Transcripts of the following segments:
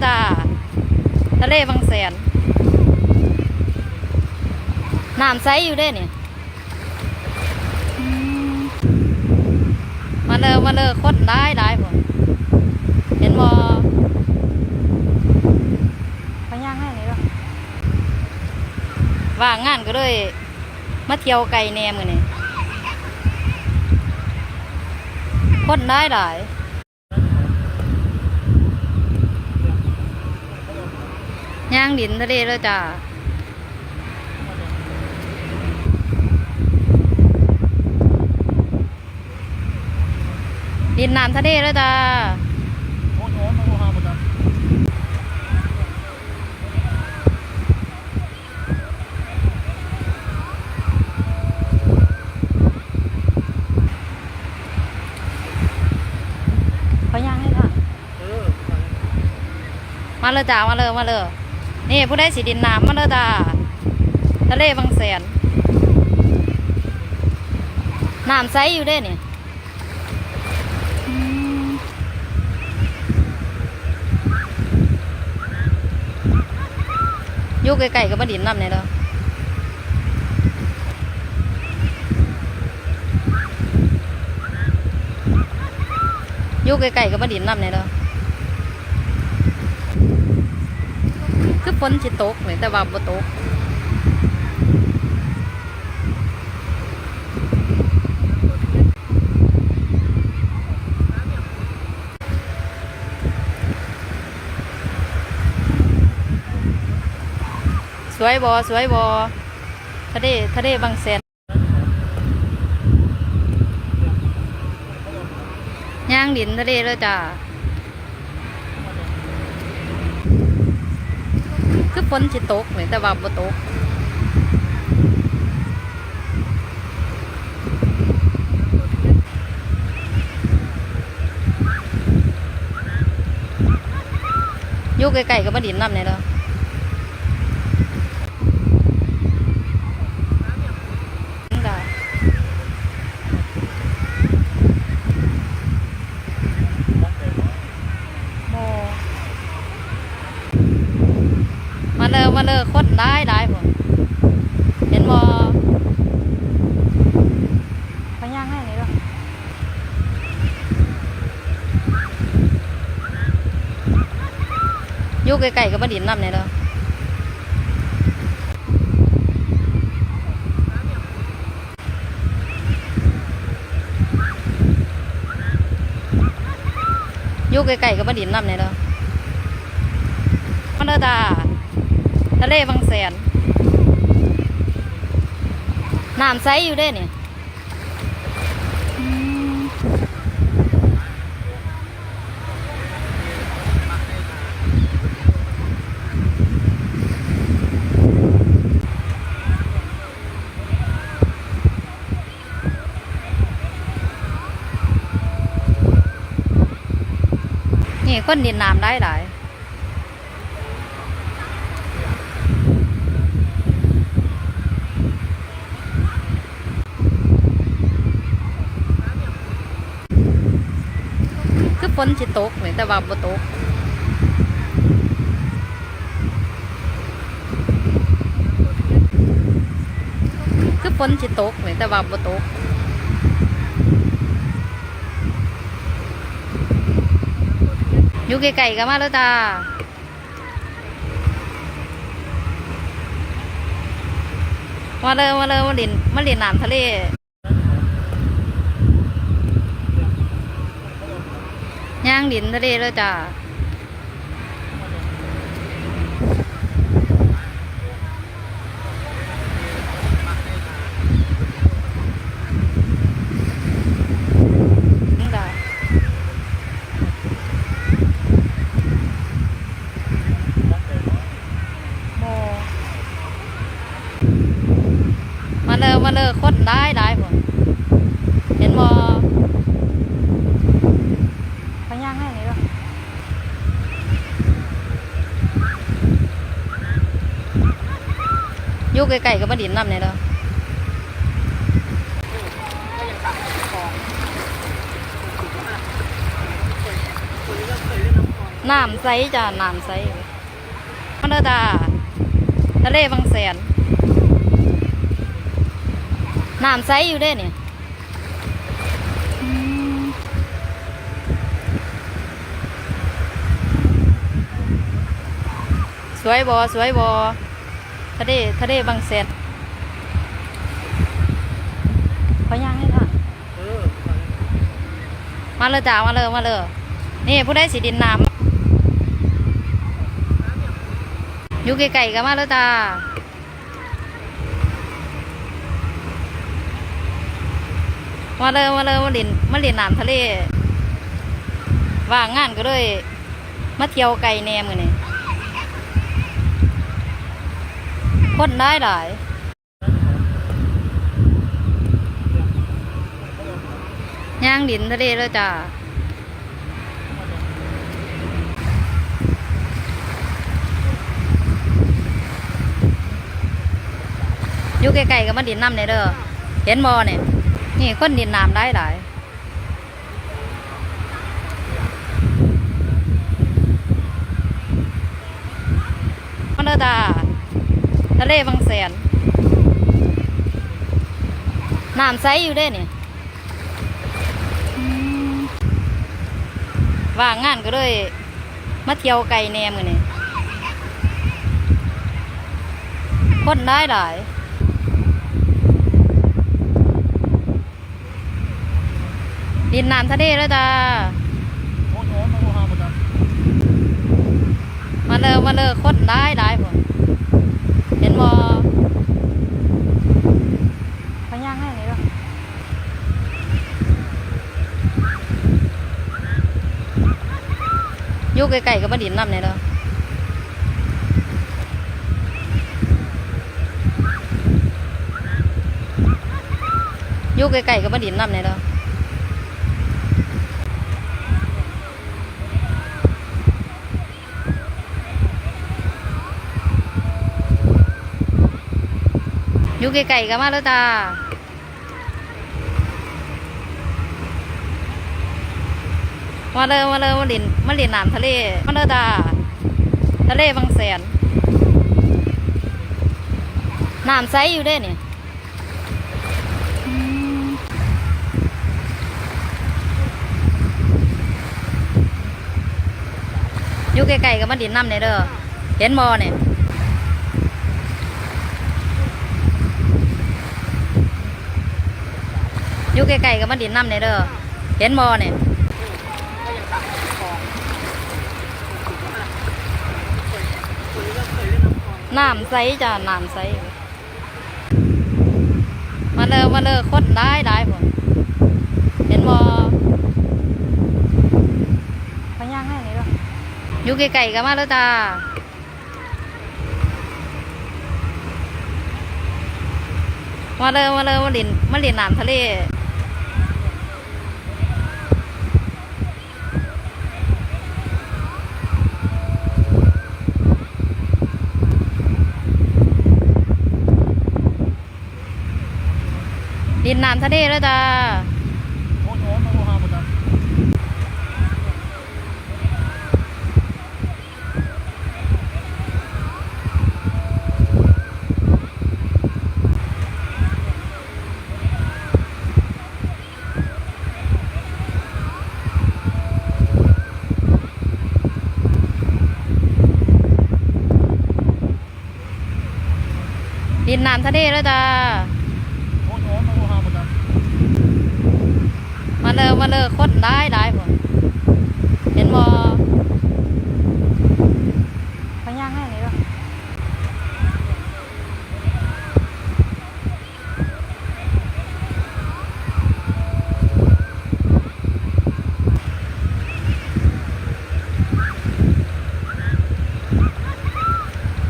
เลยจ้าทะเลบางแสน น้ำใสอยู่ด้เนี่ยมาเลยมาเลยคนได้ได้หมดเห็นบ่ไปย่างให้เลยหรอว่างงานก็เลยมาเที่ยวไก่แนมือนี่คนได้หลาย ย่างดินทะเลแล้วจ้าดินน้ำทะเลแล้วจ้าเขาย่างให้ค่ะมาเลยจ้ามาเลยมาเลย นี่ผู้ได้สีดินน้ำมาเลยจ้าทะเลบางแสนน้ำใสอยู่เด้เนี่ยอยู่ไกลๆกับมาดินน้ำเนี่ยเด้ออยู่ไกลๆกับมาดินน้ำเนี่ยเด้อ คือ ฝนสิตกเลยแต่ว่าบ่ตกสวยบอสวยบอทะเลทะเลบางแสนย่างดินทะเลเลยจ้า คือฝนสิตกเลยแต่ว่าบ่ตกอยู่ไกลๆกับมาดินน้ำเนี่ยเด้อจ้ะโมมา เลยมาเลยคนได้ได้หมเห็นบ่ไปย่างให้เลยหรออยู่ไกลๆกับมาดินน้ำเนี่ยเด้ออยู่ไกลๆกับมาดินน้ำเนี่ยเด้อมาเลยจ้า ทะเลบางแสนน้ำใสอยู่ด้เนี่ยนี่คนดินน้ำได้หลาย นสิตกเลยแต่ว่าบ่ตกคือฝนสิตกเลยแต่ว่าบ่ตกอยู่ไกลๆกันมาแล้วจ้ามาเลยมาเลยมาเล่นมาเล่นน้ำทะเลางดินทะเลแล้วจ้านี่จ้ะโมมาเลยมาเลยคนได้ได้หมดเห็นบ่ไปย่างให้เลยหรอ อยู่ไกลๆกับมาดินน้ำเนี่ยเด้อน้ำใสจ้ะน้ำใสมันเดอจ้าทะเลบางแสนน้ำใสอยู่เด้เนี่ยสวยบอสวยบอ ทะเลทะเลบางแสนขอย่างให้ค่ะมาเลยจ้ามาเลยมาเลยนี่ผู้ได้สีดินน้ำยู่ไกลๆก็มาเลยจ้ามาเลยมาเลยมาลินมาลินน้ำทะเลว่างงานก็เลยมาเที่ยวไก่แนมือนี่ คนได้หลายย่างดินทะเลเลยจ้าอยู่ไกลๆก็มาดินน้ำเนี่ยเด้อ เห็นบ่เนี่ยนี่คนดินน้ำได้หลายมันเด้อจ้า ทะเลบางแสนน้ำใสอยู่เด้เนี่ยว่างงานก็เลยมาเที่ยวไก่แนมกันนี่คนได้หลายดินน้ำทะเลแล้วจ้ามาโมหาหมดอะมาเลยมาเลยคนได้ได้ผมเห็นบ่พย่างให้เลยหรอ อยู่ไกลๆก็มาดินน้ำเนี่ยเด้ออยู่ไกลๆก็มาดินน้ำเนี่ยเด้ออยู่ไกลๆก็มาแล้วจ้า มาเลยมาเลยมาลินมาลินน้ำทะเลมาเลยจ้าทะเลบางแสนน้ำใสอยู่เด้เนี่ยอืมอยู่ไกลๆก็มาดินน้ำเนี่ยเด้อเห็นบ่เนี่ยอยู่ไกลๆก็มาดินน้ำเนี่ยเด้อเห็นบ่เนี่ย น้ำใสจ้ะน้ำใสมาเลยมาเลยคนได้ได้ผมเห็นบ่พย่างให้เลยด้วยอยู่ไกลๆก็มาแล้วจ้ามาเลยมาเลยมาลินมาลินน้ำทะเล ดินน้ำทะเลแล้วจ้าโอ้โหมาโมหาหมดอะดินน้ำทะเลแล้วจ้า โอ้โหมาโมหาหมดอะ มา เลยมาเลยคนได้ได้ผมเห็นบ่พยางให้เลยด้วย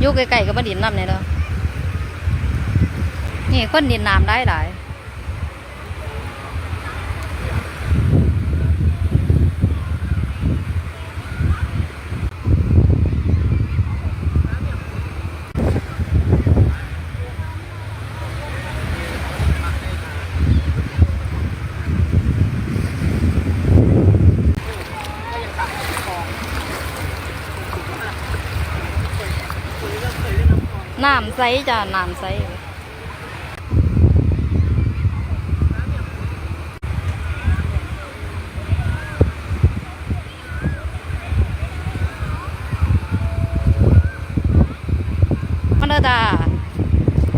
อยู่ไกลๆก็มาดินน้ำเนี่ยเด้อนี่คนดินน้ำได้หลาย ม น้ำใสจ้ะน้ำใสมันเด้อจ้า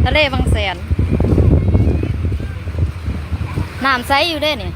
ทะเลบางแสนน้ำใสอยู่เด้เนี่ย